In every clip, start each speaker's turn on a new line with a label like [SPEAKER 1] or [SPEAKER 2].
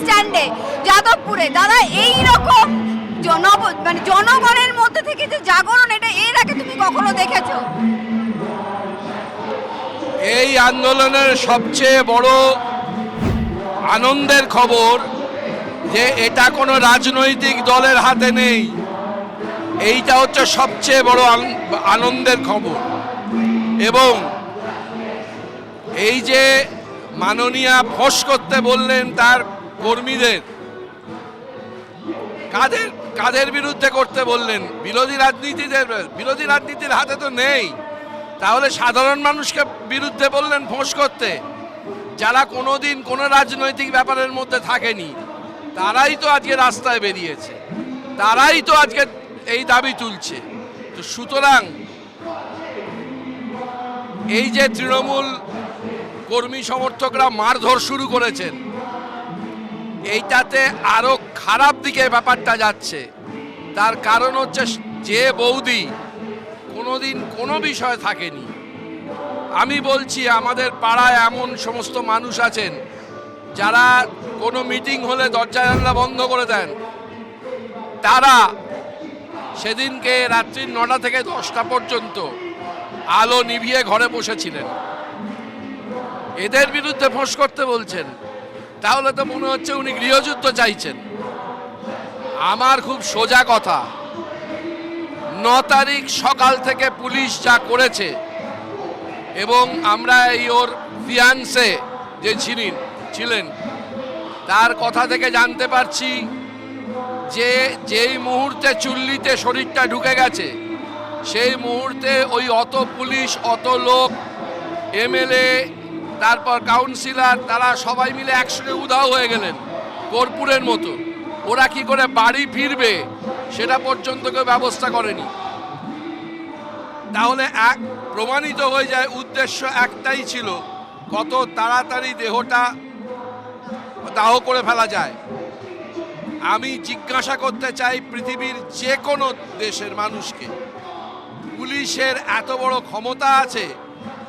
[SPEAKER 1] স্ট্যান্ডে যাদবপুরে, দাদা এই রকম জন মানে জনগণের মধ্যে থেকে যে জাগরণ, এটা এর আগে তুমি কখনো দেখেছ?
[SPEAKER 2] এই আন্দোলনের সবচেয়ে বড় আনন্দের খবর যে এটা কোনো রাজনৈতিক দলের হাতে নেই। এইটা হচ্ছে সবচেয়ে বড় আনন্দের খবর। এবং এই যে মাননীয়া ফোঁস করতে বললেন তার কর্মীদের। কাদের কাদের বিরুদ্ধে করতে বললেন? বিরোধী রাজনীতিদের, বিরোধী রাজনীতির হাতে তো নেই। তাহলে সাধারণ মানুষকে বিরুদ্ধে বললেন ফোঁস করতে? যারা কোনোদিন কোনো রাজনৈতিক ব্যাপারের মধ্যে থাকেনি, তারাই তো আজকে রাস্তায় বেরিয়েছে। তারাই তো আজকে এই দাবি তুলছে। তো সুতরাং এই যে তৃণমূল কর্মী সমর্থকরা মারধর শুরু করেছেন এইটাতে আরও খারাপ দিকে ব্যাপারটা যাচ্ছে। তার কারণ হচ্ছে যে বৌদি কোনোদিন কোনো বিষয় থাকেনি। আমি বলছি, আমাদের পাড়ায় এমন সমস্ত মানুষ আছেন, যারা কোনো মিটিং হলে দরজা জানলা বন্ধ করে দেন। তারা সেদিনকে রাত্রি নটা থেকে দশটা পর্যন্ত আলো নিভিয়ে ঘরে বসেছিলেন। এদের বিরুদ্ধে ফোঁস করতে বলছেন। তাহলে তো মনে হচ্ছে উনি গৃহযুদ্ধ চাইছেন। আমার খুব সোজা কথা। ন তারিখ সকাল থেকে পুলিশ যা করেছে, এবং আমরা এই ওর ফিয়ান্সে যে ছিলেন ছিলেন, তার কথা থেকে জানতে পারছি যে যেই মুহূর্তে চুল্লিতে শরীরটা ঢুকে গেছে, সেই মুহূর্তে ওই অত পুলিশ, অত লোক, এমএলএ তারপর কাউন্সিলর, তারা সবাই মিলে একসঙ্গে উধাও হয়ে গেলেন, কর্পূরের মতো। ওরা কি করে বাড়ি ফিরবে, সেটা পর্যন্ত কেউ ব্যবস্থা করেনি। তাহলে এক প্রমাণিত হয়ে যায়, উদ্দেশ্য একটাই ছিল, কত তাড়াতাড়ি দেহটা দাহ করে ফেলা যায়। আমি জিজ্ঞাসা করতে চাই পৃথিবীর যে কোনো দেশের মানুষকে, পুলিশের এত বড় ক্ষমতা আছে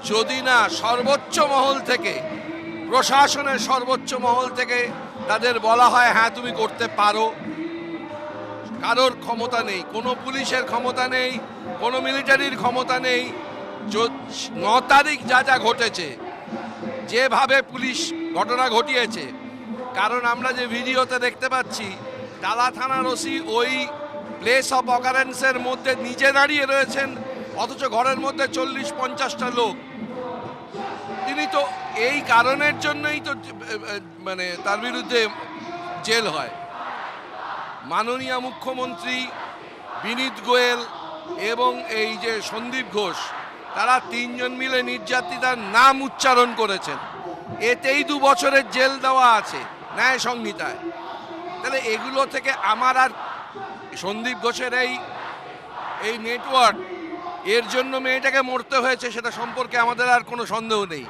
[SPEAKER 2] যদি না সর্বোচ্চ মহল থেকে, প্রশাসনের সর্বোচ্চ মহল থেকে তাদের বলা হয় হ্যাঁ তুমি করতে পারো। কারোর ক্ষমতা নেই, কোনো পুলিশের ক্ষমতা নেই, কোনো মিলিটারির ক্ষমতা নেই। ন তারিখ যা যা ঘটেছে, যেভাবে পুলিশ ঘটনা ঘটিয়েছে, কারণ আমরা যে ভিডিওতে দেখতে পাচ্ছি টালা থানার ওসি ওই প্লেস অফ অকারেন্সের মধ্যে নিজে দাঁড়িয়ে রয়েছেন, অথচ ঘরের মধ্যে চল্লিশ পঞ্চাশটা লোক। তিনি তো এই কারণের জন্যই তো মানে তার বিরুদ্ধে জেল হয়। মাননীয় মুখ্যমন্ত্রী বিনীত গোয়েল এবং এই যে সন্দীপ ঘোষ, তারা তিনজন মিলে নির্যাতিতার নাম উচ্চারণ করেছেন। এতেই দু বছরের জেল দেওয়া আছে ন্যায় সংহিতায়। তাহলে এগুলো থেকে আমার আর সন্দীপ ঘোষের এই এই নেটওয়ার্ক এর জন্য মেয়েটাকে মরতে হয়েছে সেটা সম্পর্কে আমাদের আর কোনো সন্দেহ নেই।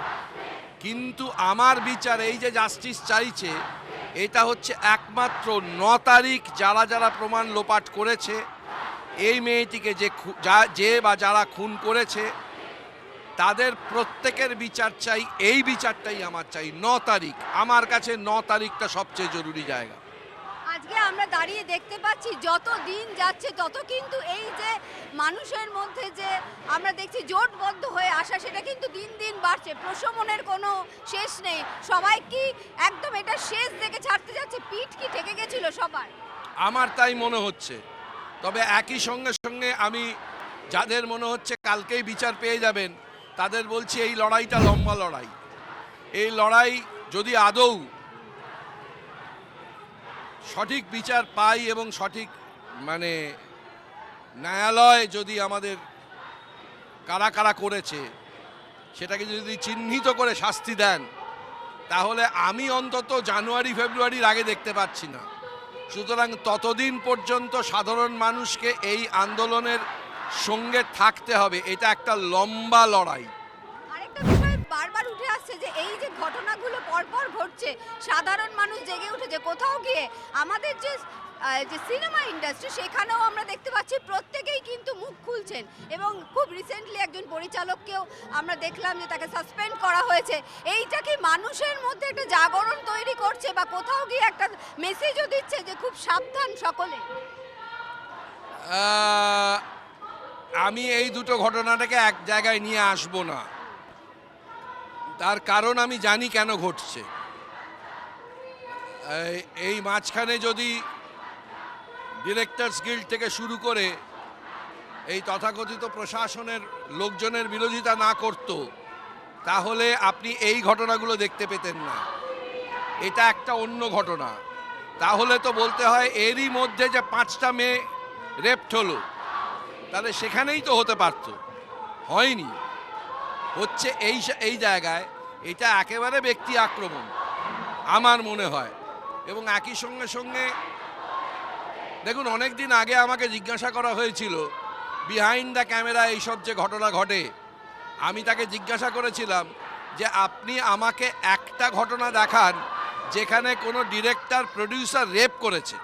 [SPEAKER 2] কিন্তু আমার বিচার এই যে জাস্টিস চাইছে, এটা হচ্ছে একমাত্র ন তারিখ যারা যারা প্রমাণ লোপাট করেছে, এই মেয়েটিকে যে যে বা যারা খুন করেছে, তাদের প্রত্যেকের বিচার চাই, এই বিচারটাই আমার চাই, ন তারিখ। আমার কাছে ন তারিখটা সবচেয়ে জরুরি জায়গা।
[SPEAKER 1] আজকে আমরা দাঁড়িয়ে দেখতে পাচ্ছি, যত দিন যাচ্ছে তত কিন্তু এই যে মানুষের মধ্যে যে আমরা দেখছি জোটবদ্ধ হয়ে আসা, সেটা কিন্তু দিন দিন বাড়ছে। প্রশমনের কোনো শেষ নেই। সবাই কি একদম এটা শেষ দেখে ছাড়তে যাচ্ছে? পিঠ কি ঠেকে গেছিল সবার?
[SPEAKER 2] আমার তাই মনে হচ্ছে। তবে একই সঙ্গে সঙ্গে আমি যাদের মনে হচ্ছে কালকেই বিচার পেয়ে যাবেন, তাদের বলছি এই লড়াইটা লম্বা লড়াই। এই লড়াই যদি আদৌ সঠিক বিচার পাই এবং সঠিক মানে ন্যায়ালয় যদি আমাদের কারা কারা করেছে, সেটাকে যদি চিহ্নিত করে শাস্তি দেন, তাহলে আমি অন্তত জানুয়ারি, ফেব্রুয়ারির আগে দেখতে পাচ্ছি না। সুতরাং ততদিন পর্যন্ত সাধারণ মানুষকে এই আন্দোলনের সঙ্গে থাকতে হবে, এটা একটা লম্বা লড়াই।
[SPEAKER 1] আসছে যে এই যে ঘটনাগুলো পরপর ঘটছে, সাধারণ মানুষ জেগে উঠেছে, কোথাও গিয়ে আমাদের যে যে সিনেমা ইন্ডাস্ট্রি সেখানেও আমরা দেখতে পাচ্ছি প্রত্যেকেই কিন্তু মুখ খুলছেন এবং খুব রিসেন্টলি একজন পরিচালককেও আমরা দেখলাম যে তাকে সাসপেন্ড করা হয়েছে। এইটা কি মানুষের মধ্যে একটা জাগরণ তৈরি করছে বা কোথাও গিয়ে একটা মেসেজও দিচ্ছে যে খুব সাবধান সকলে?
[SPEAKER 2] আমি এই দুটো ঘটনাটাকে এক জায়গায় নিয়ে আসব না। তার কারণ আমি জানি কেন ঘটছে। এই- মাঝখানে যদি ডিরেক্টরস গিল্ড থেকে শুরু করে এই তথাকথিত প্রশাসনের লোকজনের বিরোধিতা না করত, তাহলে আপনি এই ঘটনাগুলো দেখতে পেতেন না। এটা একটা অন্য ঘটনা। তাহলে তো বলতে হয় এরই মধ্যে যে পাঁচটা মেয়ে রেপ্ট হলো, তাহলে সেখানেই তো হতে পারতো। হয়নি। হচ্ছে এই এই জায়গায় এটা একেবারে ব্যক্তি আক্রমণ, আমার মনে হয়। এবং একই সঙ্গে সঙ্গে দেখুন অনেক দিন আগে আমাকে জিজ্ঞাসা করা হয়েছিল বিহাইন্ড দ্য ক্যামেরা এইসব যে ঘটনা ঘটে, আমি তাকে জিজ্ঞাসা করেছিলাম যে, আপনি আমাকে একটা ঘটনা দেখান যেখানে কোনো ডিরেক্টর, প্রডিউসার রেপ করেছে।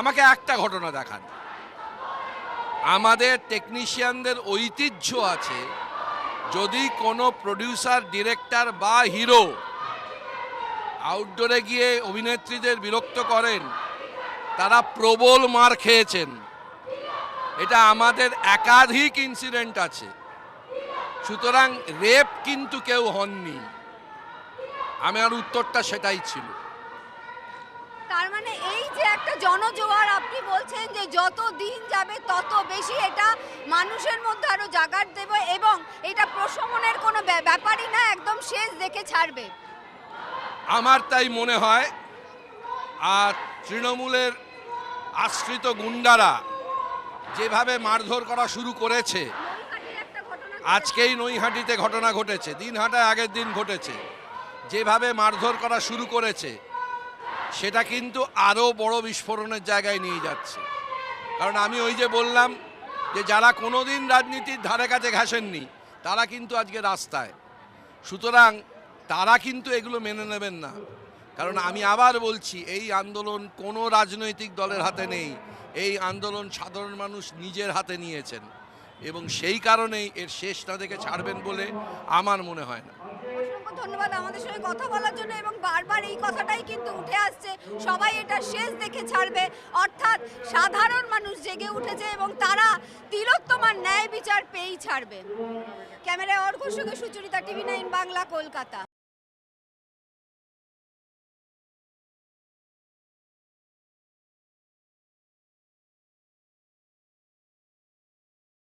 [SPEAKER 2] আমাকে একটা ঘটনা দেখান। আমাদের টেকনিশিয়ানদের ঐতিহ্য আছে, যদি কোনো প্রডিউসার ডিরেক্টর বা হিরো আউটডোরে গিয়ে অভিনেত্রীদের বিরক্ত করেন, তারা প্রবল মার খেয়েছেন। এটা আমাদের একাধিক ইনসিডেন্ট আছে। সুতরাং রেপ কিন্তু কেউ হননি। আমার উত্তরটা সেটাই ছিল।
[SPEAKER 1] তার মানে এই যে একটা জনজোয়ার, আপনি বলছেন যে যত দিন যাবে তত বেশি এটা মানুষের মধ্যে আরও জাগার দেবে এবং এটা প্রশমনের কোনো ব্যা- ব্যাপারই না, একদম শেষ দেখে ছাড়বে।
[SPEAKER 2] আমার তাই মনে হয়, আর তৃণমূলের আশ্রিত গুন্ডারা যেভাবে মারধর করা শুরু করেছে, আজকেই নৈহাটিতে ঘটনা ঘটেছে, দিনহাটায় আগের দিন ঘটেছে, যেভাবে মারধর করা শুরু করেছে সেটা কিন্তু আরও বড় বিস্ফোরণের জায়গায় নিয়ে যাচ্ছে। কারণ আমি ওই যে বললাম যে যারা কোনোদিন রাজনীতির ধারে কাছে ঘাসেননি, তারা কিন্তু আজকে রাস্তায়। সুতরাং তারা কিন্তু এগুলো মেনে নেবেন না। কারণ আমি আবার বলছি, এই আন্দোলন কোনো রাজনৈতিক দলের হাতে নেই। এই আন্দোলন সাধারণ মানুষ নিজের হাতে নিয়েছেন এবং সেই কারণেই এর শেষ দেখে ছাড়বেন বলে আমার মনে হয় না।
[SPEAKER 1] অসংখ্য ধন্যবাদ আমাদের সঙ্গে কথা বলার জন্য এবং বারবার এই কথাটাই কিন্তু উঠে আসছে। সবাই এটা শেষ দেখে ছাড়বে। অর্থাৎ সাধারণ মানুষ জেগে উঠেছে এবং তারা তিলোত্তমার ন্যায় বিচার পেয়েই ছাড়বে। ক্যামেরায় অর্ঘ সুচরিতা, টিভি নাইন বাংলা, কলকাতা।